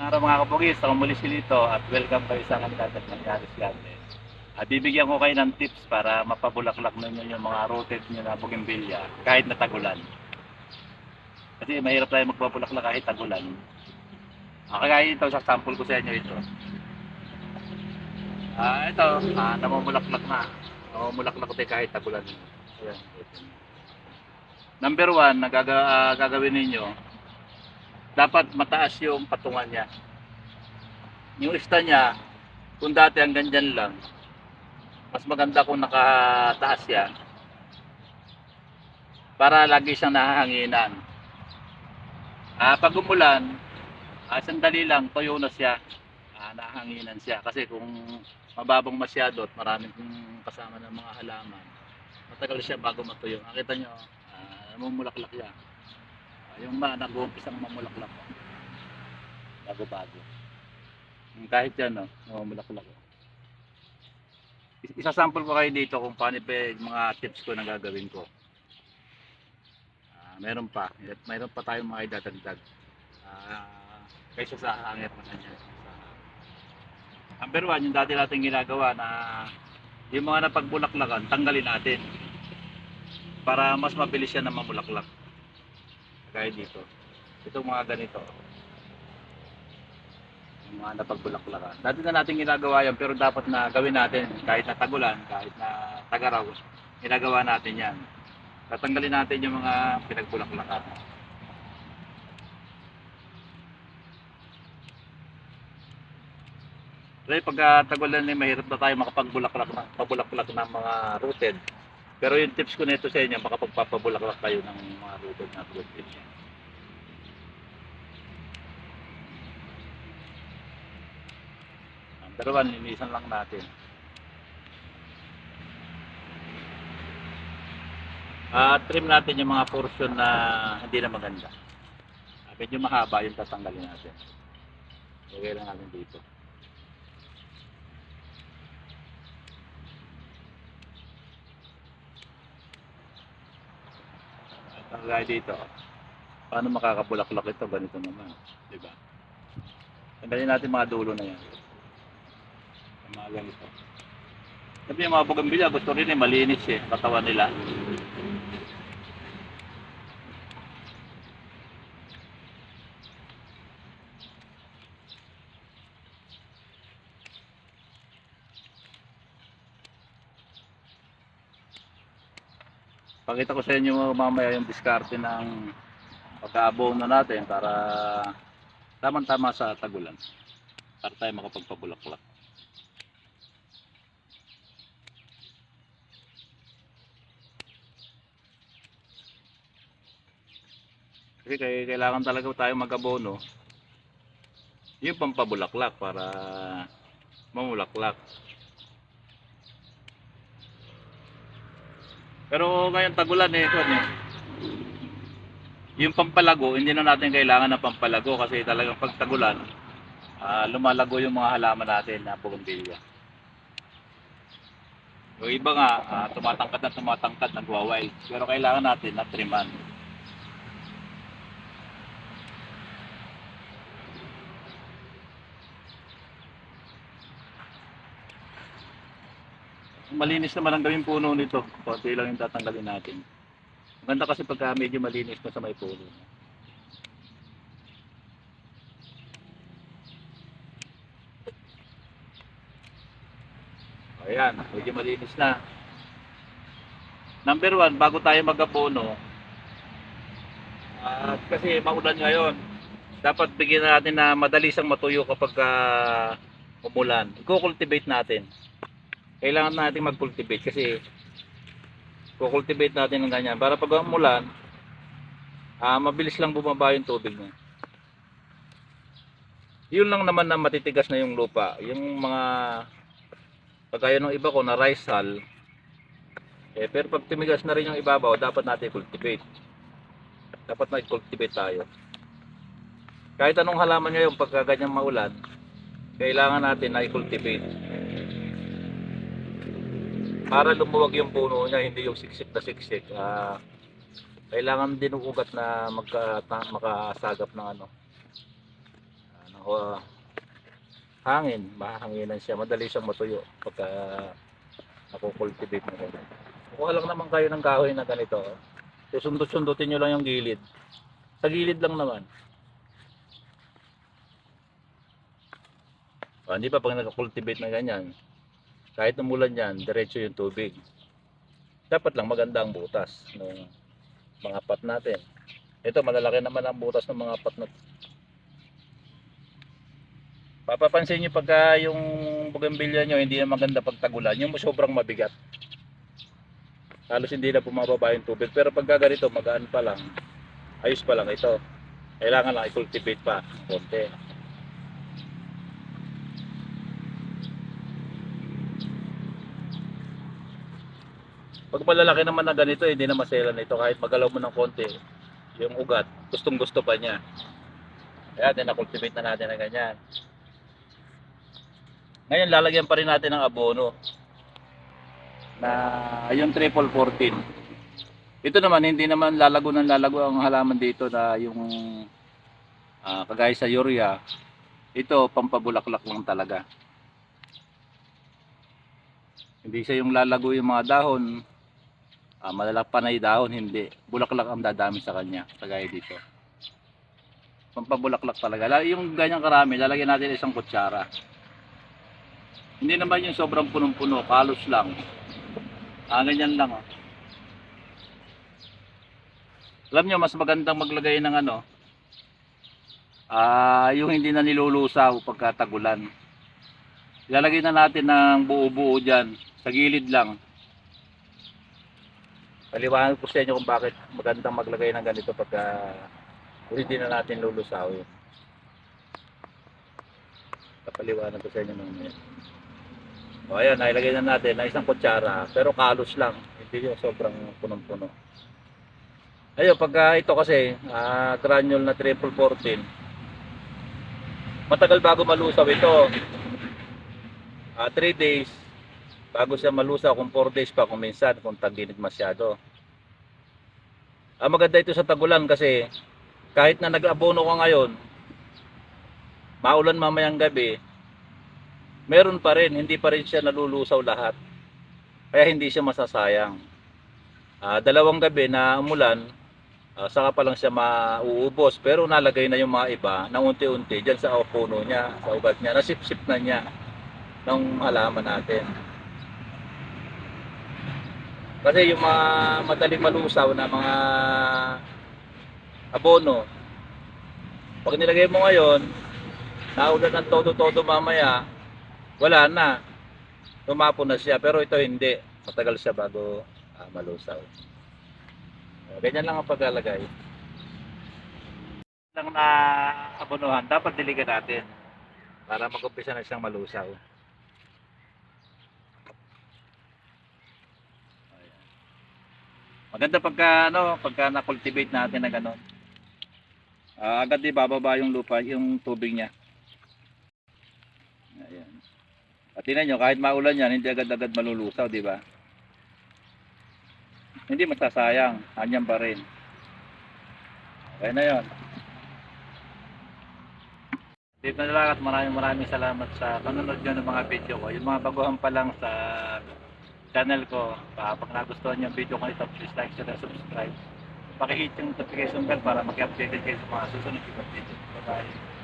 Araw mga kapugis, ako muli si Lito at welcome kayo sa kandidatat ng Garis Garden. Ah, bibigyan ko kayo ng tips para mapabulaklak ninyo yung mga rooted nyo na bougainvillea kahit na tagulan. Kasi mahirap tayo magpabulaklak kahit tagulan. Ah, kaya ito, sa sample ko sa inyo ito. Ah, ito, ah, namumulaklak na. Namumulaklak tayo kahit tagulan. Ayan. Number one, na gaga- gagawin ninyo, dapat mataas yung patungan niya. Yung ista niya, kung dati hanggang dyan lang, mas maganda kung nakataas yan para lagi siyang nahahanginan. Ah, pag umulan, ah, sandali lang, tuyo na siya. Ah, nahanginan siya. Kasi kung mababang masyado at maraming kasama ng mga halaman, matagal siya bago matuyo. Nakita nyo, ah, namumulaklak yan. Yung ma, nag-uumpisang mamulaklak. Bago-bago. Kahit yan, no, namumulaklak. Is- Isasample ko kayo dito kung paano pa mga tips ko na gagawin ko. Ah, meron pa. Meron pa tayong mga idadagdag. Ah, kaysa sa hangir na kanya. Number one, yung dati natin ginagawa na yung mga napagbulaklakan, tanggalin natin para mas mabilis siya na mamulaklak. Kaya dito. Itong mga ganito. Yung mga napagbulaklakan. Dati na natin ginagawa yan pero dapat na gawin natin kahit na tagulan, kahit na tagaraw. Ginagawa natin yan. Tatanggalin natin yung mga pinagbulaklakan. Kasi pag uh, tagulan eh, mahirap na tayo makapagbulaklak ng pabulaklak ng mga rooted. Pero yung tips ko nito sa inyo, makapagpapabulaklak kayo ng mga rooted na rooted. Number one, linisan lang natin. At trim natin yung mga portion na hindi na maganda. Ah, Medyo mahaba yung tatanggalin natin. Lagay lang natin dito. At gaya dito, paano makakabulaklak ito? Ganito naman, di ba? Tanggalin natin mga dulo na yan. Yung mga ganito. Sabi yung mga bugambilya, gusto rin eh, malinis eh, katawan nila. Pakita ko sa inyo mamaya yung diskarte ng pagkaabono natin para tamang-tama sa tagulan. Para tayo makapagpabulaklak. Kasi kailangan talaga tayo mag-abono yung pampabulaklak para mamulaklak. Pero ngayon tagulan eh, ito eh. Yung pampalago, hindi na natin kailangan ng pampalago kasi talagang pag tagulan, ah, lumalago yung mga halaman natin na bougainvillea. Yung iba nga, ah, tumatangkad na tumatangkad, nagwa-wild. Pero kailangan natin na triman. Malinis naman ang gawing puno nito. Konti lang yung tatanggalin natin. Maganda kasi pagka medyo malinis pa sa may puno. Ayan, medyo malinis na. Number one, bago tayo mag-abono, at kasi maulan ngayon, dapat bigyan natin na madali siyang matuyo kapag ah, umulan. I-cultivate natin. Kailangan natin mag-cultivate kasi kukultivate natin ng ganyan para pag umulan, ah mabilis lang bumaba yung tubig niya. Yun lang naman na matitigas na yung lupa. Yung mga pagkaya ng iba ko na rice hull, eh, pero pag tumigas na rin yung ibabaw, dapat natin cultivate. Dapat na cultivate tayo. Kahit anong halaman ngayon pagka ganyang maulan, kailangan natin na i-cultivate para lumuwag yung puno niya, hindi yung siksik na siksik. Ah, kailangan din ugat na magka, ta- makasagap ng ano, ah, ng o hangin, mahanginan siya, madali siyang matuyo pagka nakukultivate mo ganyan. Kuha lang naman kayo ng kahoy na ganito. oh. Susundot-sundutin nyo lang yung gilid. Sa gilid lang naman. O, hindi pa pag nakakultivate na ganyan, kahit umulan yan, diretso yung tubig. Dapat lang maganda ang butas ng mga pot natin. Ito, malalaki naman ang butas ng mga pot na Papapansin nyo pagka yung bougainvillea nyo hindi na maganda pagtagulan, yung sobrang mabigat. Halos hindi na bumababa yung tubig. Pero pagka ganito, magaan pa lang. Ayos pa lang ito. Kailangan lang i-cultivate pa. Konti. Pag malalaki naman na ganito, hindi na masela nito. Kahit magalaw mo ng konti, yung ugat, gustong gusto pa niya. Kaya din na-cultivate na natin na ganyan. Ngayon, lalagyan pa rin natin ng abono na yung triple 14. Ito naman, hindi naman lalago ng lalago ang halaman dito na yung ah, kagaya sa urea. Ito, pampabulaklak lang talaga. Hindi siya yung lalago yung mga dahon. Ah, malalak pa na yung dahon, hindi. Bulaklak ang dadami sa kanya, kagaya dito. Pampabulaklak talaga. La- Yung ganyang karami, lalagyan natin isang kutsara. Hindi naman yung sobrang punong-puno, kalos lang. Ah, ganyan lang oh. Alam nyo, mas magandang maglagay ng ano, ah, yung hindi na nilulusaw pagkatagulan. Ilalagay na natin ng buo-buo dyan, sa gilid lang. Paliwanag ko sa inyo kung bakit magandang maglagay ng ganito pagka hindi na natin lulusawin. Papaliwanag ko sa inyo mamaya. O ayan, nailagay na natin na isang kutsara, pero kalos lang, hindi yung sobrang punong-puno. Ayun, pagka ito kasi, ah, granule na triple 14, matagal bago malusaw ito. 3 days, bago siya malusaw, kung 4 days pa, kung minsan, kung taginit masyado. Ah, maganda ito sa tagulan kasi kahit na nag-abono ka ngayon, maulan mamayang gabi, meron pa rin, hindi pa rin siya nalulusaw lahat. Kaya hindi siya masasayang. Ah, dalawang gabi na umulan, ah, saka pa lang siya mauubos. Pero nalagay na yung mga iba na unti-unti dyan sa puno niya, sa ugat niya, nasip-sip na niya ng halaman natin. Kasi yung mga madaling malusaw na mga abono, pag nilagay mo ngayon, naulan ng todo-todo mamaya, wala na. Tumapo na siya, pero ito hindi. Matagal siya bago ah, malusaw. Ganyan lang ang paglalagay. Lang na abonohan, dapat diligan natin para mag-umpisa na siyang malusaw. Maganda pagka ano, pagka na-cultivate natin na gano'n. Ah, agad di bababa yung lupa, yung tubig niya. Ayan. At tingnan nyo, kahit maulan yan, hindi agad-agad malulusaw, di ba? Hindi masasayang, hanyang pa rin. Okay na yun. Dito na lang at maraming maraming salamat sa panonood nyo ng mga video ko. Yung mga baguhan pa lang sa channel ko, uh, pag nagustuhan yung video ko ito, please like, share, and subscribe. Pakihit yung notification bell para mag-update kayo sa mga susunod ko video. Bye-bye.